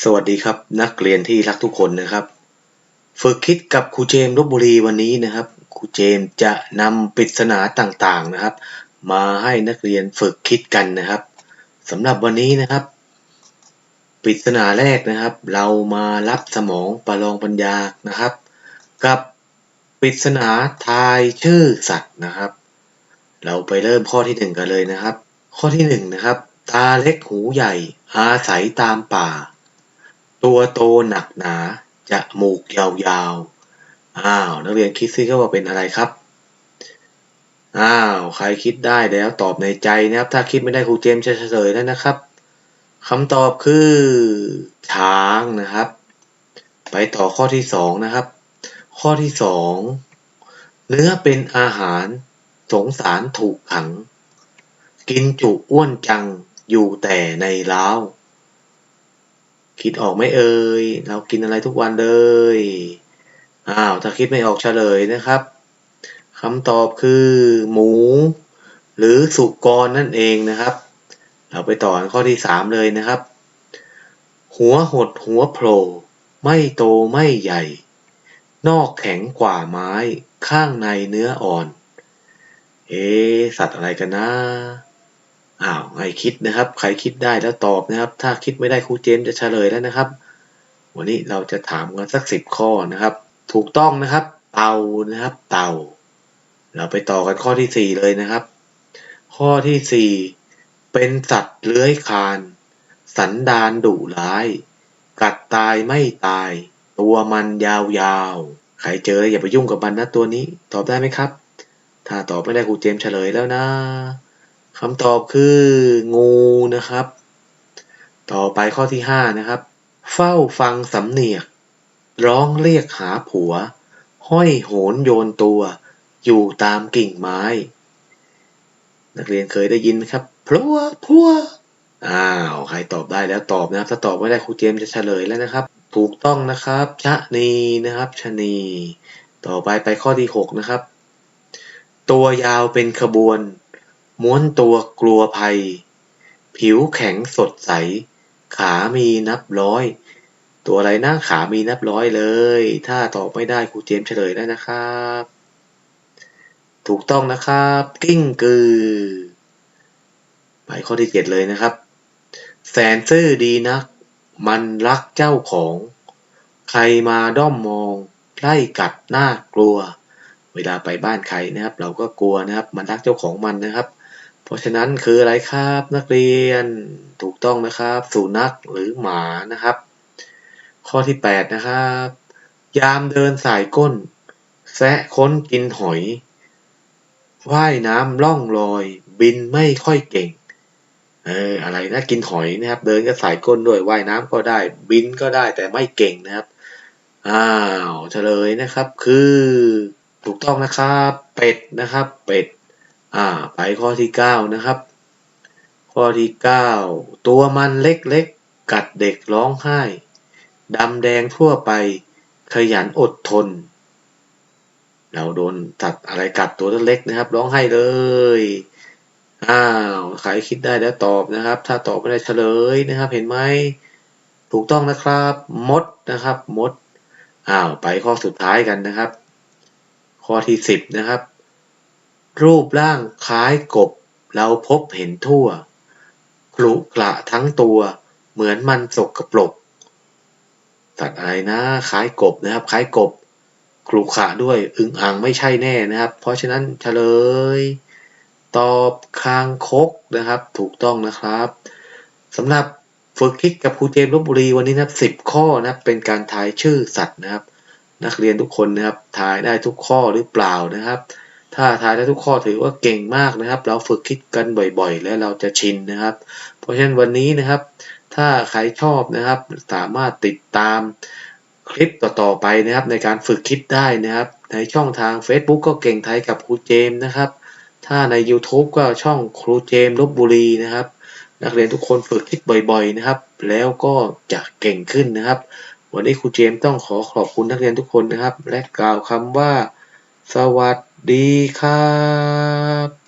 สวัสดีครับนักเรียนที่รักทุกคนนะครับ ฝึกคิดกับครูเจมส์ลบบุรีวันนี้นะครับครูเจมส์จะนำปริศนาต่างๆนะครับ มาให้นักเรียนฝึกคิดกันนะครับสำหรับวันนี้นะครับปริศนาแรกนะครับ เรามารับสมองประลองปัญญานะครับ กับปริศนาทายชื่อสัตว์นะครับ เราไปเริ่มข้อที่หนึ่งกันเลยนะครับ ข้อที่หนึ่งนะครับ ตาเล็กหูใหญ่ อาศัยตามป่า ตัวโตหนักหนาจะมูกยาวๆ อ้าว นักเรียนคิดซิว่าเป็นอะไรครับ อ้าว ใครคิดได้แล้วตอบในใจนะครับ ถ้าคิดไม่ได้ครูเจมจะเฉลยแล้วนะครับคำตอบคือ ช้างนะครับ ไปต่อข้อที่สองนะครับ ข้อที่สองเนื้อเป็นอาหารสงสารถูกขัง กินจุอ้วนจังอยู่แต่ในเล้า คิดออกไหมเอ่ย เรากินอะไรทุกวันเลย อ้าว ถ้าคิดไม่ออกเฉลยนะครับคำตอบคือหมู หรือสุกรนั่นเองนะครับ เราไปต่อข้อที่สามเลยนะครับ หัวหดหัวโผล่ไม่โตไม่ใหญ่ นอกแข็งกว่าไม้ ข้างในเนื้ออ่อน เอ๊สัตว์อะไรกันนะ อ้าวให้คิดนะครับ ใครคิดได้แล้วตอบนะครับ ถ้าคิดไม่ได้ครูเจมส์จะเฉลยแล้วนะครับ วันนี้เราจะถามกันสักสิบข้อนะครับ ถูกต้องนะครับ เต่านะครับ เต่าเราไปต่อกันข้อที่สี่เลยนะครับ ข้อที่สี่เป็นสัตว์เลื้อยคลาน สันดานดุร้าย กัดตายไม่ตาย ตัวมันยาวๆ ใครเจออย่าไปยุ่งกับมันนะตัวนี้ ตอบได้ไหมครับ ถ้าตอบไม่ได้ครูเจมส์เฉลยแล้วนะ คำตอบคืองูนะครับ ต่อไปข้อที่ห้านะครับ เฝ้าฟังสำเนียก ร้องเรียกหาผัว ห้อยโหนโยนตัว อยู่ตามกิ่งไม้ นักเรียนเคยได้ยินไหมครับพลัวพัวอ้าว ใครตอบได้แล้วตอบนะครับ ถ้าตอบไม่ได้ครูเจมจะเฉลยแล้วนะครับ ถูกต้องนะครับชะนีนะครับชะนี ต่อไปไปข้อที่หกนะครับ ตัวยาวเป็นขบวน ม้วนตัวกลัวภัย ผิวแข็งสดใส ขามีนับร้อย ตัวอะไรนะ ขามีนับร้อยเลย ถ้าตอบไม่ได้ครูเจมเฉลยได้นะครับ ถูกต้องนะครับ กิ้งกือ ไปข้อที่เจ็ดเลยนะครับ แสนซื่อดีนัก มันรักเจ้าของ ใครมาด้อมมองไล่กัดหน้ากลัว เวลาไปบ้านใครนะครับ เราก็กลัวนะครับ มันรักเจ้าของมันนะครับ เพราะฉะนั้นคืออะไรครับนักเรียนถูกต้องนะครับ สุนัขหรือหมานะครับ ข้อที่แปดนะครับ ยามเดินสายก้น แซะค้นกินหอยว่ายน้ำล่องลอย บินไม่ค่อยเก่ง เอออะไรนะกินหอยนะครับ เดินก็สายก้นด้วยว่ายน้ำก็ได้ บินก็ได้แต่ไม่เก่งนะครับอ้าวเฉลยนะครับคือ ถูกต้องนะครับ เป็ดนะครับ เป็ด อ่าไปข้อที่เก้านะครับ ข้อที่เก้าตัวมันเล็กๆ กัดเด็กร้องไห้ดำแดงทั่วไป ขยันอดทน เราโดนตัดอะไรกัดตัวเล็กนะครับ ร้องไห้เลยอ้าวใครคิดได้แล้วตอบนะครับ ถ้าตอบไม่ได้เฉลยนะครับ เห็นไหมถูกต้องนะครับ มดนะครับ มดอ้าวไปข้อสุดท้ายกันนะครับ ข้อที่สิบนะครับ รูปร่างคล้ายกบเราพบเห็นทั่วคลุกระทั้งตัว เหมือนมันสกปรก สัตว์อะไรนะ คล้ายกบนะครับ คล้ายกบคลุขะด้วย อึงอ่างไม่ใช่แน่นะครับ เพราะฉะนั้นเฉลย ตอบคางคกนะครับ ถูกต้องนะครับสำหรับฝึกคิดกับครูเจมส์ลบบุรีวันนี้นะครับสิบข้อนะครับ เป็นการทายชื่อสัตว์นะครับ นักเรียนทุกคนนะครับทายได้ทุกข้อหรือเปล่านะครับ ถ้าทายได้ทุกข้อถือว่าเก่งมากนะครับ เราฝึกคิดกันบ่อยๆ และเราจะชินนะครับ เพราะฉะนั้นวันนี้นะครับ ถ้าใครชอบนะครับ สามารถติดตามคลิปต่อๆไปนะครับ ในการฝึกคิดได้นะครับ ในช่องทาง Facebook ก็เก่งไทยกับครูเจมส์นะครับ ถ้าใน YouTube ก็ช่องครูเจมส์ลบบุรีนะครับ นักเรียนทุกคนฝึกคิดบ่อยๆนะครับ แล้วก็จะเก่งขึ้นนะครับ วันนี้ครูเจมส์ต้องขอขอบคุณนักเรียนทุกคนนะครับ และกล่าวคำว่า สวัสดี ดีครับ